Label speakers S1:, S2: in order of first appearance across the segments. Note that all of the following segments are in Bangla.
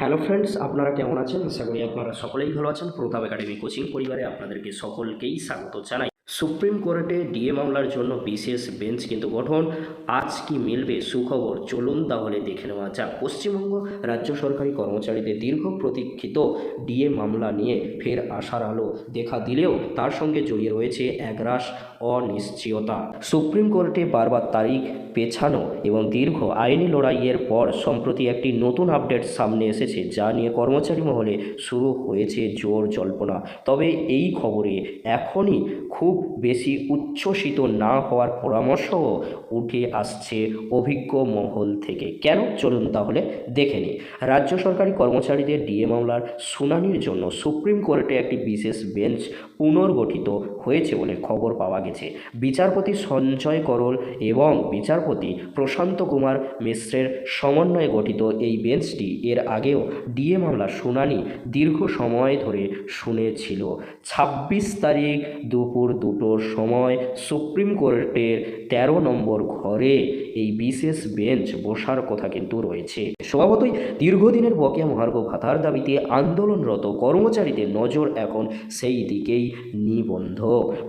S1: হ্যালো ফ্রেন্ডস, আপনারা কেমন আছেন? আশা করি আপনারা সকলেই ভালো আছেন। প্রতাপ একাডেমি কোচিং পরিবারে আপনাদেরকে সকলকেই স্বাগত জানাই। সুপ্রিম কোর্টে ডিএ মামলার জন্য বিশেষ বেঞ্চ কিন্তু গঠন। আজ কি মিলবে সুখবর? চলুন তাহলে দেখে নেওয়া যাক। পশ্চিমবঙ্গ রাজ্য সরকারি কর্মচারীদের দীর্ঘ প্রতীক্ষিত ডিএ মামলা নিয়ে ফের আশার আলো দেখা দিলেও তার সঙ্গে জড়িয়ে রয়েছে একরাশ অনিশ্চয়তা। সুপ্রিম কোর্টে বারবার তারিখ পেছানো এবং দীর্ঘ আইনি লড়াইয়ের পর সম্প্রতি একটি নতুন আপডেট সামনে এসেছে, যা নিয়ে কর্মচারী মহলে শুরু হয়েছে জোর জল্পনা। তবে এই খবরে এখনই খুব বেশি উচ্ছ্বসিত না হওয়ার পরামর্শও উঠে আসছে অভিজ্ঞ মহল থেকে। কেন? চলুন তাহলে দেখে নিই। রাজ্য সরকারি কর্মচারীদের ডিএ মামলার শুনানির জন্য সুপ্রিম কোর্টে একটি বিশেষ বেঞ্চ পুনর্গঠিত হয়েছে বলে খবর পাওয়া গেছে। বিচারপতি সঞ্জয় করল এবং বিচারপতি প্রশান্ত কুমার মিশ্রের সমন্বয়ে গঠিত এই বেঞ্চটি এর আগেও ডিএ মামলার শুনানি দীর্ঘ সময় ধরে শুনেছিল। ছাব্বিশ তারিখ দুপুর দুটোর সময় সুপ্রিম কোর্টের তেরো নম্বর ঘরে এই বিশেষ বেঞ্চ বসার কথা কিন্তু রয়েছে। স্বভাবতই দীর্ঘদিনের বকেয়া মহার্ঘ ভাতার দাবিতে আন্দোলনরত কর্মচারীদের নজর এখন সেই দিকেই নিবন্ধ।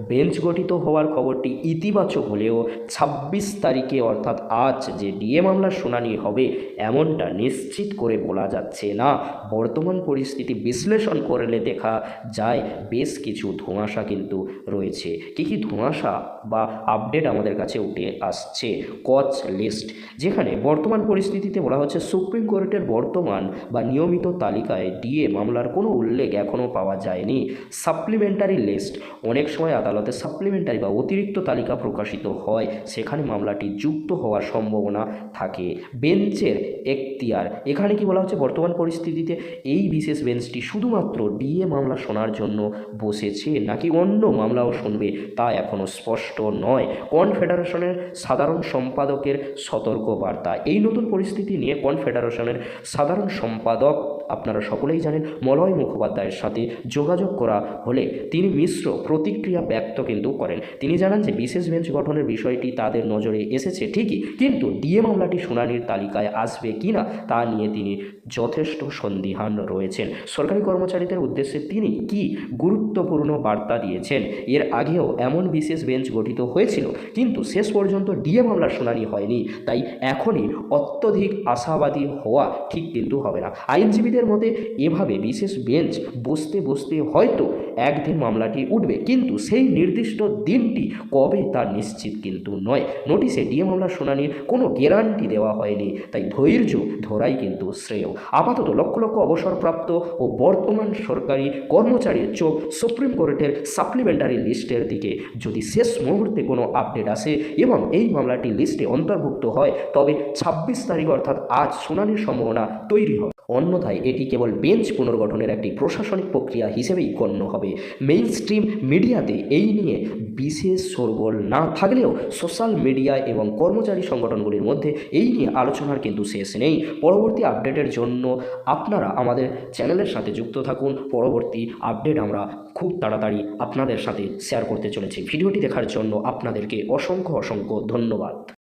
S1: বেঞ্চ গঠিত হওয়ার খবরটি ইতিবাচক হলেও ছাব্বিশ তারিখে অর্থাৎ আজ যে ডিএ মামলার শুনানি হবে, এমনটা নিশ্চিত করে বলা যাচ্ছে না। বর্তমান পরিস্থিতি বিশ্লেষণ করলে দেখা যায়, বেশ কিছু ধোঁয়াশা কিন্তু রয়েছে। কী কী ধোঁয়াশা বা আপডেট আমাদের কাছে উঠে আসছে? কচ লিস্ট যেখানে বর্তমান পরিস্থিতিতে বলা হচ্ছে সুপ্রিম কোর্টের বর্তমান বা নিয়মিত তালিকায় ডিএ মামলার কোনো উল্লেখ এখনও পাওয়া যায়নি। সাপ্লিমেন্টারি লিস্ট অনেক সময় আদালতে সাপ্লিমেন্টারি বা অতিরিক্ত তালিকা প্রকাশিত হয়, সেখানে মামলাটি যুক্ত হওয়ার সম্ভাবনা থাকে। বেঞ্চের এখতিয়ার, এখানে কি বলা হচ্ছে বর্তমান পরিস্থিতিতে এই বিশেষ বেঞ্চটি শুধুমাত্র ডিএ মামলা শোনার জন্য বসেছে, নাকি অন্য মামলাও শুনবে তা এখনও স্পষ্ট নয়। কনফেডারেশনের সাধারণ সম্পাদকের সতর্ক বার্তা এই নতুন পরিস্থিতি নিয়ে কনফেডারেশনের সাধারণ সম্পাদক আপনারা সকলেই জানেন মলয় মুখোপাধ্যায়ের সাথে যোগাযোগ করা হলে তিনি মিশ্র প্রতিক্রিয়া ব্যক্ত কিন্তু করেন। তিনি জানান যে, বিশেষ বেঞ্চ গঠনের বিষয়টি তাদের নজরে এসেছে ঠিকই, কিন্তু ডিএ মামলাটি শুনানির তালিকায় আসবে কি না তা নিয়ে তিনি যথেষ্ট সন্দিহান রয়েছেন। সরকারি কর্মচারীদের উদ্দেশ্যে তিনি কি গুরুত্বপূর্ণ বার্তা দিয়েছেন? এর আগেও এমন বিশেষ বেঞ্চ গঠিত হয়েছিল, কিন্তু শেষ পর্যন্ত ডিএ মামলার শুনানি হয়নি, তাই এখনই অত্যধিক আশাবাদী হওয়া ঠিক কিন্তু হবে না। আইনজীবীদের মতে এভাবে বিশেষ বেঞ্চ বসতে বসতে হয়তো একদিন মামলাটি উঠবে। কিন্তু সেই নির্দিষ্ট দিনটি কবে তা নিশ্চিত কিন্তু নয়। নোটিশে ডিএ মামলার শুনানির কোনো গ্যারান্টি দেওয়া হয়নি। তাই ধৈর্য ধরাই কিন্তু শ্রেয়। আপাতত লক্ষ লক্ষ অবসরপ্রাপ্ত ও বর্তমান সরকারি কর্মচারীর চোখ সুপ্রিম কোর্টের সাপ্লিমেন্টারি লিস্টের দিকে। যদি শেষ মুহূর্তে কোনো আপডেট আসে এবং এই মামলাটি লিস্টে অন্তর্ভুক্ত হয়, তবে ছাব্বিশ তারিখ অর্থাৎ আজ শুনানির সম্ভাবনা তৈরি হবে। অন্যথায় এটি কেবল বেঞ্চ পুনর্গঠনের একটি প্রশাসনিক প্রক্রিয়া হিসেবেই গণ্য হবে। মেইন স্ট্রিম মিডিয়াতে এই নিয়ে বিশেষ সরগোল না থাকলেও সোশ্যাল মিডিয়া এবং কর্মচারী সংগঠনগুলির মধ্যে এই নিয়ে আলোচনার কিন্তু শেষ নেই। পরবর্তী আপডেটের জন্য আপনারা আমাদের চ্যানেলের সাথে যুক্ত থাকুন। পরবর্তী আপডেট আমরা খুব তাড়াতাড়ি আপনাদের সাথে শেয়ার করতে চলেছি। ভিডিওটি দেখার জন্য আপনাদেরকে অসংখ্য অসংখ্য ধন্যবাদ।